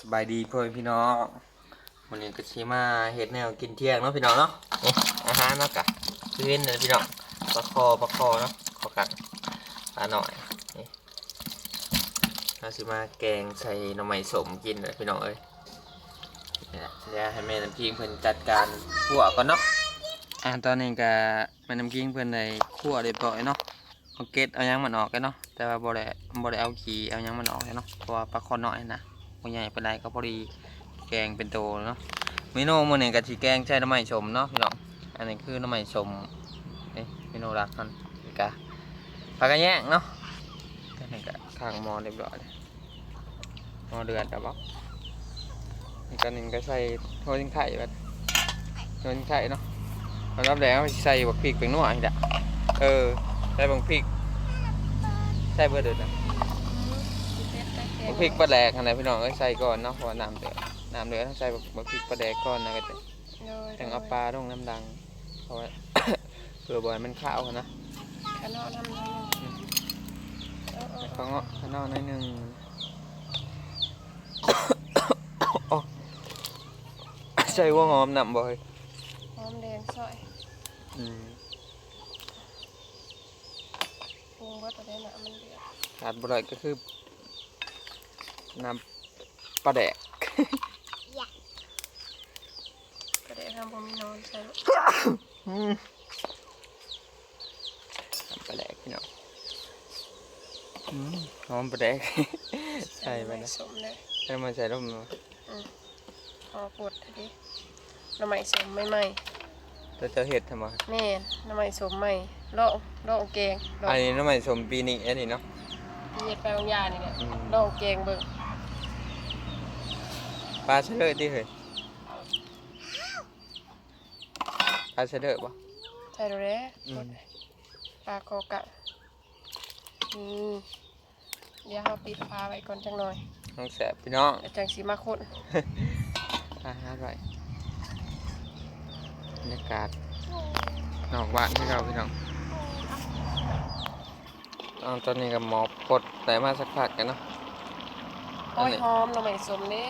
สบายดีพ่อแม่พี่น้องวันนี้ก็ชิมาเฮ็ดแนวกินเที่ยงเนาะพี่น้องเนาะอาหารเนาะกะพื้นเลยพี่น้องปลาคอปลาคอเนาะขอกันปลาหน่อยเราชิมาแกงใส่หน่อไม้สมกินเลยพี่น้องเอ้ยนี่แหละเดี๋ยวให้แม่น้ำพิงเพิ่นจัดการขั่วก่อนเนาะอ่าตอนนี้ก็แม่น้ำพิงเพิ่นได้ขั่วเรียบร้อยเนาะเอาเกล็ดเอายังมันออกกันเนาะแต่ว่าบ่ได้บ่ได้เอาขี้เอายังมันออกเลยเนาะเพราะว่าปลาคอน้อยนะ บ่ใหญ่ปานใดก็พอดีแกงเป็นโตเนาะเมนูมื้อนี้ก็สิแกงใช้น้ำมันชมเนาะพี่น้องอันนี้คือน้ำมันชมนี่เมนูหลักมันนี่ก็ผักกระแยงเนาะอันนี้ก็ข้างหม้อเรียบร้อยเลยหม้อเดือดแล้วบ่นี่ก็นึงก็ใส่หัวจิงไข่บัดหัวจิงไข่เนาะสำหรับแล้วใส่บักพริกเป็นนัวอีกละเออใส่บักพริกใส่เบอร์เดือดนะ บักพริกปลาแดกอะไรพี่น้องเอ้ยใส่ก่อนเนาะเพราะว่าน้ำเดือดน้ำเดือดต้องใส่บักพริกปลาแดกก่อนนะก็จะจังเอาปลาลงน้ำดังเพราะว่า เผื่อบ่อยมันข้าวนะขนมทำเลยเออเออข้างเงาะข้างนอกหนิดนึงโอ้ใส่หัวหอมนำบ่เฮ้ยหอมแดงซอยอืมปรุงว่าตัวได้หนามันเดือดขาดบ่ได้ก็คือ น้ำปลาแดกก็ได้ทำผมมีนอนใส่อืมน้ำปลาแดกพี่น้องอืมหอมปลาแดกใส่ไปนะสมเลยแล้วมันใส่ร่มเนาะพอปวดทีนี้น้ำใหม่สมใหม่เราจะเห็ดทำไมๆแม่นน้ำใหม่สมใหม่โลกโลกแกงโลกอันนี้น้ำมันสมปีนี้อันนี้เนาะเย็ดไปบางยานี่แหละอืมโลกแกงเบิ่ง ปลาเฉลยดิเฮ้ยปลาเฉลยปะใส่ดูแลอืมปลาโคกะนี่เดี๋ยวเราปิดฟ้าไว้ก่อนจังหน่อยน้องแสบพี่น้องแล้วจังสีมาคนอาหารอร่อยบรรยากาศนอกบ้านที่เราพี่น้องเอาตอนนี้กับหมอปลดแต่มาสักพักกันเนาะโอ้ยหอมน้ำใหม่สมเด้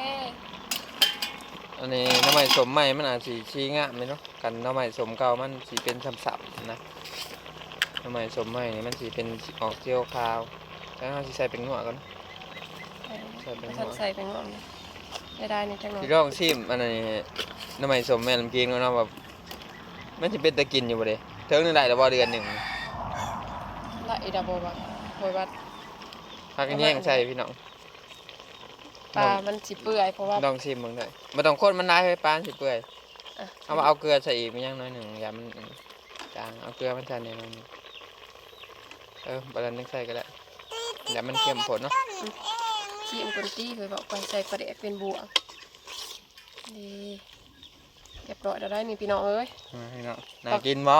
อันนี้น้ำมันสมใหม่มันอาจสีชี้งามเลยเนาะกันน้ำมันสมเก่ามันสีเป็นสับๆนะน้ำมันสมใหม่นี่มันสีเป็นออกเจียวขาวแล้วเราสิใส่เป็นหัวก่อนใส่เป็นหัวท่านใส่เป็นงอมเลยได้ได้นี่จังหน่อยพี่ลองชิมอันนี้น้ำมันสมแม่ลำกินแล้วเนาะแบบมันจะเป็นตะกินอยู่บ่เด้เทิงนึงได้แล้วบ่เดือนหนึ่งละอีดาโบบักโบยบัดพากันแย่งใส่พี่น้อง ปลามันสิเปื่อยเพราะว่า ลองชิมมึงได้บ่ต้องคนมันได้ให้ปานสิเปื่อยอะ เอามาเอาเกลือใส่อีกมันยังน้อยหนึ่งอย่ามันจางเอาเกลือมันใส่ในนั้นเออบัดนั้นนึงใส่ก็ได้อย่ามันเข้มข้นเนาะขี้มคนตี้เคยบอกไปใส่ปลาแดกเป็นบวกดีเรียบร้อยแล้วได้นี่พี่น้องเอ้ยอ่าพี่น้องน่ากินบ่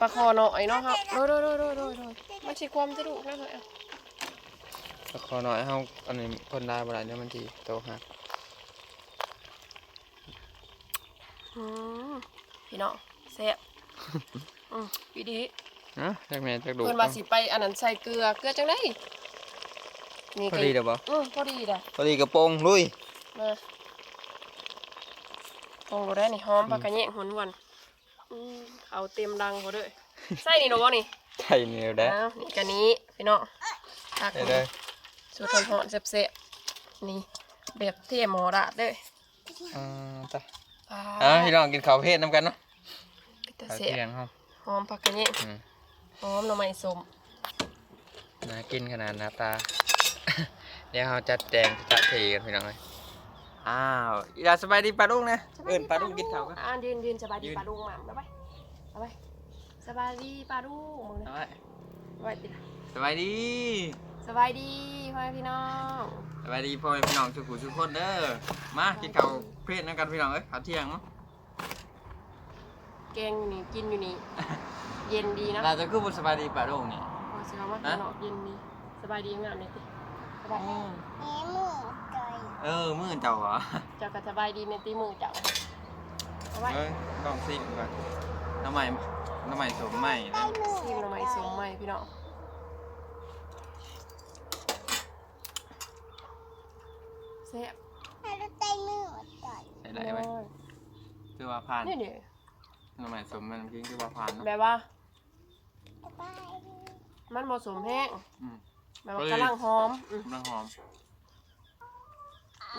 ปลาคอหน่อยเนาะครับโดยโดยโดยโดยโดยโดยมันสิความจะดุนะเฮ้ย อะก็ขอหน่อยเฮาอันนี้คนได้บ่ได้เดี๋ยวมันสิโตหักอืมพี่น้องแซ่บอืมพี่ดีนะจักแม่จักดูเพิ่นว่าสิไปอันนั้นใส่เกลือเกลือจังไดนี่พอก็ดีเด้อบ่อืมพอดีเด้อพอดีกระโปรงลุยมาปรุงบ่ได้นี่หอมผักกระแยงหวนหวนอืมเอาเต็มดังบ่เด้อใส่นี่เนาะบ่นี่ใช่นี่เด้อ อ้าวนี่กันนี้พี่น้องตักได้เด้อ สูตรหอนๆแซ่บๆนี่แบบเทหมอราดเด้ออ่าจ้ะอ่าอ่าพี่น้องกินข้าวเพชรนํกันเนาะเป็นตาข้าวแซ่เที่ยบงเฮาหอมผักกระแยงอืมหอมหน่อไม้ส้มน่ากินขนาดหน้าตา เดี๋ยวเราจัดแจงจัดทีกันพี่น้องเลยอ้าวอย่าสบายดีปลาดุ้งนะเอินปลาดุ้งกินข้าวกันอ่ายืนยืนสบายดียืนปลาดุงมาเอาไปเอาไปสบายดีปลาดุงมึงเอาเนี่ยไว้สบายดี สบายดีสบายดีพ่อแม่พี่น้องสบายดีพ่อแม่พี่น้องทุกผู้ทุกคนเด้อมากินข้าวเพชรนํกันพี่น้องเอ้ยข้าวเที่ยงเนาะแกงอยู่นี่กินอยู่นี่เย็นดีนะเราจะคือบ่สบายดีปลาดุ้งนี่พอเช้ามาฮะเนาะเย็นดีสบายดีงามเลยติสบายเออมื้อเจ้าเหรอเจ้าก็สบายดีในตีมือเจ้าเอาไว้เอ้ยลองซิมก่อนน้ำใหม่น้ำใหม่สมใหม่นะซีมหน่อไม้ส้มใหม่พี่น้อง ซ่บได้ไหมคือว่าผ่านนี่นี่หน่อไมสมมันพิงคือว่าผ่านเนาะแบบว่ามันผสมแห้งอืมแบบว่ากำลังหอมอืมกำลังหอม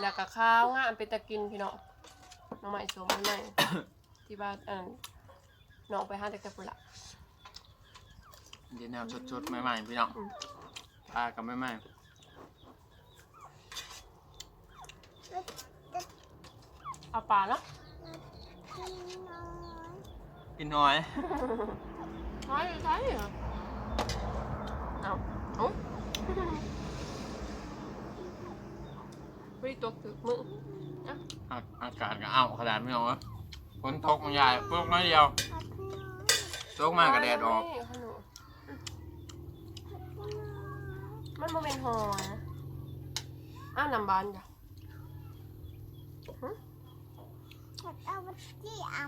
แล้วก็ข้าวงามเป็นตะกินพี่น้องน้องใหม่สมใหม่ ที่บ้านอันน้องไปห้าแต่กระปุละ เดี๋ยวแนวชดๆใหม่ๆพี่น้องอืม ปลากับใหม่ เอาปลาเนาะๆกินน้อยใช่ใช่เหรอเอาเอาไม่ตกถึกมืออากอากาศก็อ้าวขนาดไม่ออกนะฝนตกมันใหญ่ตกน้อยเดียวตกมากกับแดดออกไม่ขนมมันโมเมนต์หอนะอ้าวน้ำบานจ้ะ เอาไปที่อ่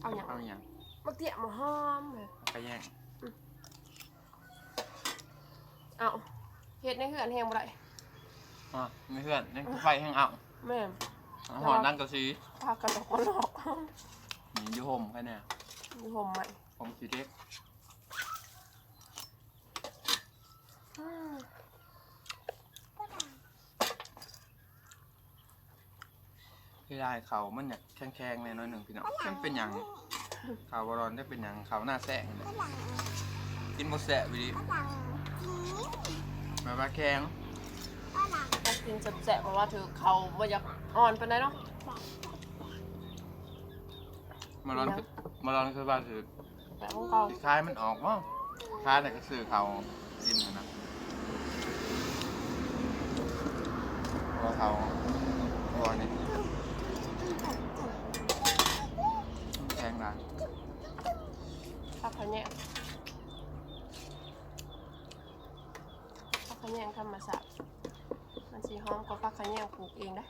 เอาอย่างเอาอย่างบักเตี้ยมาหอมเลยไปแย่งเอาเฮ็ดในเหือนแห้งบ่ได้อะไม่เพื่อนนี่ไฟแห้งเอาแม่นหอนดังกระซีพากันออกมาหลอกนี่อยูห่มแค่เนี่ยมีห่มใหม่ผมสีเด็ก อืมพี่ได้เขามันเนี่ยแข็งๆเลยน้อยหนึ่งพี่น้องมันเป็นอย่างเขาบอลอนได้เป็นอย่างเขาหน้าแสงเลยำฝรั่งกินหมดแสะไปดิฝรั่งจีมาบ้าแข็งฝรั่งต้องกินแซ่บๆเพราะว่าถือเขาบ่อยากอ่อนปานใดเนาะมาลอนคือมาลอนคือว่าถือแต่ของเขาคล้ายมันออกมั้งคล้ายแต่ก็ซื้อเขากินนะนะเพราะเขาเพราะว่านี่แข็งนะ ผักขะแยงผักขะแยง ธรรมชาติมันสิหอมกว่าผักขะแยงปลูกเองได้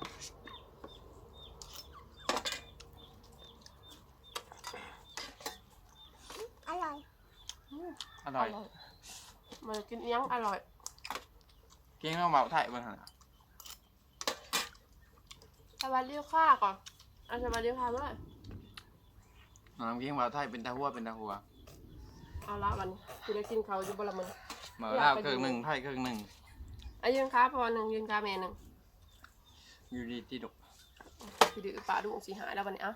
อร่อยอืมอร่อย มันกินอิหยังอร่อย เก่งต้องเบาไทยบ้างนะสวัสดีค่ะก่อนอันสวัสดีค่ะเมื่อน้องเก่งเบาไทยเป็นตาหัวเป็นตาหัวเอาละวันนี้คือได้กินเขาวอยู่บนละมือเบาแล้วเครื่องหนึ่งไทยเครื่องหนึ่ง อายืนค้าพอหนึ่งยืนค้าเมหนึ่งอยู่ดีที่ดุพี่ดื้อป่าดุสีหายแล้ววันนี้อะ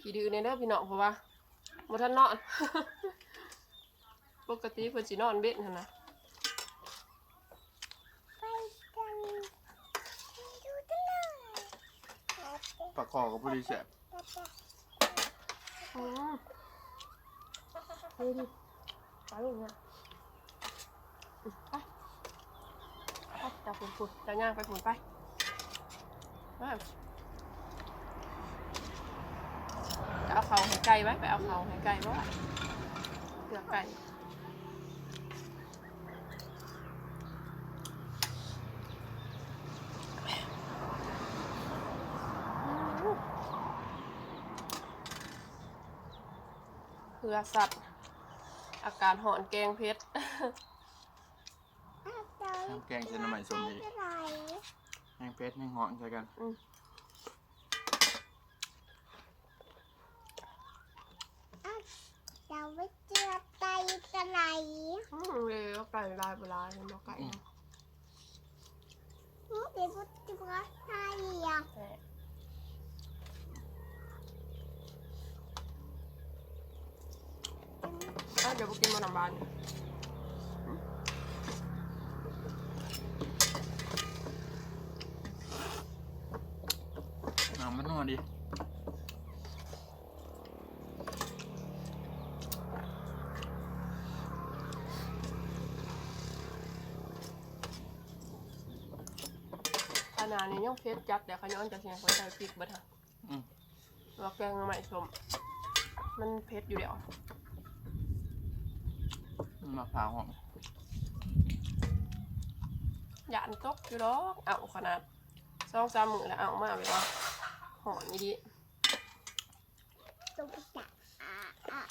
พี่ดื้อในเด้อพี่น้องเพราะว่าบ่ทันนอน ปกติเพิ่นสินอนเบ็ดหั่นนะไปกันดูกันเลยปลาคอกับผู้ดีแสบอืมเฮ้ยดิไปลูกเนี่ยอืมไปไป จับฝุ่นฝุ่นจับย่างไปฝุ่นไปมาจะเอาเขาให้ไก่ไว้ไปเอาเขาให้ไก่ไว้เกลือไก่เพื่อสัตว์ อาการหอนแกงเพชร แกงเส้นน้ำใหม่สมดีอะไรแห้งเพชรแห้งหอนใช่กันเราไปเจอไตกระไรอืมเลยเอาไก่ลายโบราณเนาะไก่เนาะเดี๋ยวพูดถึงว่าไตอะแต่อะเดี๋ยวไปกินมันน้ำบานเนี่ย น้ำมันนัว ดี ขนาดนี้ยังเพชรจัดแต่ขย้อนจากเชียงเขาใส่พริกเบัดฮะอืมว่าแกงใหม่สมมันเพชรอยู่เดียวมะพร้าวหอมหยานตกอยู่ดอกเอาขนาดสองสามมือแล้วเอามาแบบว่าห อนนี่ดิตุ๊กตาะ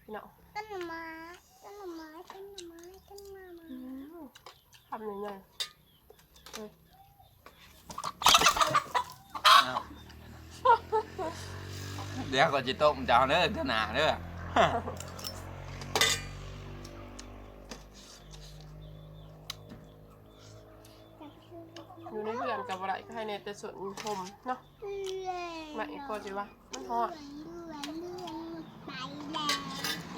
พี่น้องต้นไม้ต้นไม้ต้นไม้ต้นไม้ทำยังไงเดี๋ยวก็จะต้มจานเด้อเท่าหนาเด้อ แต่ส่วนชมเนาะมาอีกก็จะว่ามันหอด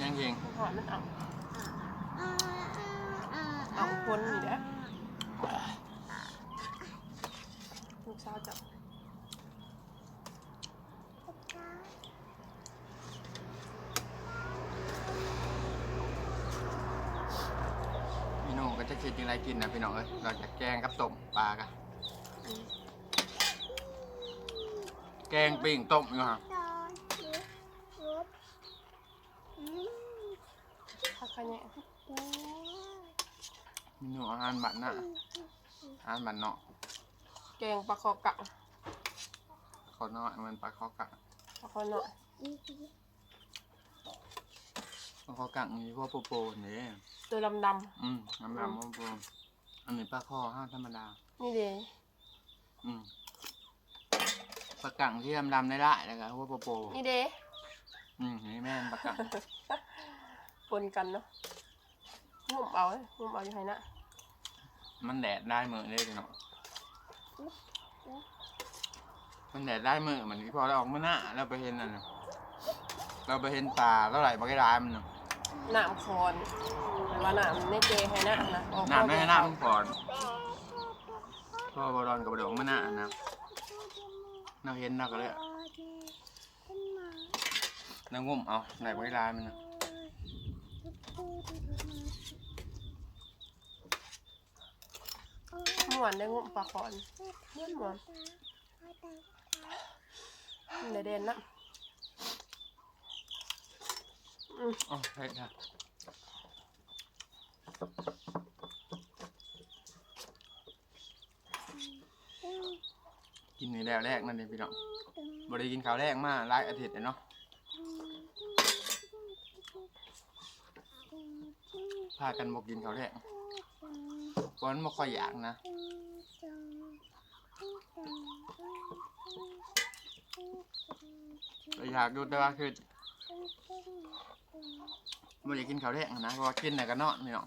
ยังยิงมันหอดมันเอาเอาคนนี่แหละลูกสาวจับพี่น้องก็จะคิดยังไงกินนะพี่น้องเอ้ยเราจะแกงกับต้มปลากะ แกงปิ้งต้มอยู่ฮะพักกันเนี่ยเมนูอาหารบ้านน่ะอาหารบ้านเนาะแกงปลาคอกังขอน้อยมันปลาข้อกะปลาคอหน่อยปลาข้อกะมีพวกโปโปนี่ตัวดำดอืมน้ำดำโปโปอันนี้ปลาข้อห้าธรรมดาำนี่เด้อืม ปลากังที่ดำดำได้ได้แล้วก็พวกโปโปนี่เด้อืมนี่แม่นปลากังปนกันเนาะงุ่มเอาเลยงุ่มเอาอยู่ไหนนะมันแดดได้มือเลยพี่น้องมันแดดได้มือเหมือนที่พอเราออกมาหน้าเราไปเห็นนั่นน่ะเราไปเห็นปลาเท่าไหร่มันก็ได้มันเนาะน้ำคอนหรือว่าน้ำในเจให้นะนะออกน้ำไม่ให้น้ำมันก่อนพ่อบอลอนกับบดองมาหน้านะ เราเห็นเราก็เลยเรางุ่มเอาไหนมันก็ได้มันเนาะม่วนได้งุ่มปลาคอนม่วนม่วนเดเด่นนะอืมอ๋อใช่ค่ะ กินในแล้วแรกนั่นเองพี่น้องบริกินข้าวแรกมาหลายอาทิตย์แล้เนาะพากันบอกกินข้าวแรกเพราะมันไม่ค่อยอยากนะอยากดูแต่ว่าคือไม่อยากกินข้าวแรกนะเพราะว่ากินแต่ก็นอนพี่น้อง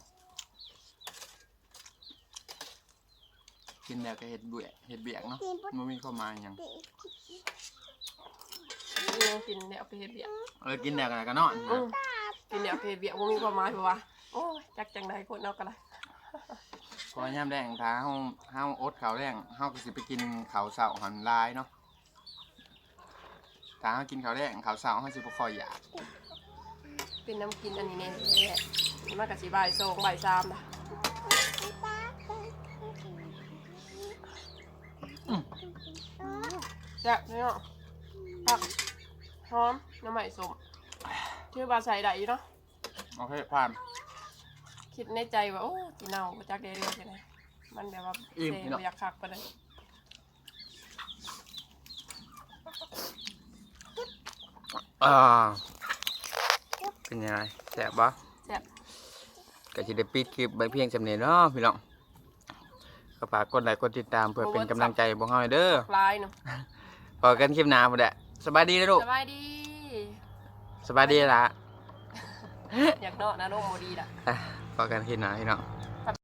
กินแล้วก็เห็ดเบื่อเห็ดเบียกเนาะมันมีความหมายหยังยังกินเดี๋ยวไปเฮ็ดเบียกเออกินแล้วก็นอนอืนะมกินเดี๋ยวไปเฮ็ดเบียกว่ามีความหมายป่าวะโอ้ยจักจังใดคนเอากันละเพอยามแดงถ้าเฮาเฮาอดข้าวแรงเฮาก็สิไปกินข้าวเช้าหันลายเนาะถ้าเฮากินข้าวแรงข้าวเช้าเฮาสิบ่ค่อยอยากเป็นน้ำกินอันนี้เนี่ยแหละนี่มากกับสีบ่ายสองบ่ายสามนะ แซ่บเนาะผักหอมน้ำใหม่สมชื่อบาใส่ได้อยู่เนาะโอเคผ่าน คิดในใจว่าโอ้จีเน่ามาจากเดเรียใช่ไหมมันแบบว่าอิ่มเซพี่น้องอยากคักไปเลยอ่าเป็นยังไงแซ่บบ่แซ่บก็สิได้ปิดคลิปไว้เพียงจำนี้เนาะพี่น้องก็ฝากกดไลค์กดติดตามเพื่อเป็นกำลังใจให้พวกเฮาเด้อลายเนาะ พอกันคลิปหน้าพุ่นแหละสบายดีนะลูกสบายดี สบายดีล่ะอยากเนาะนะโรคโมดีล่ะ อะพอกันคลิปหน้าพี่น้อง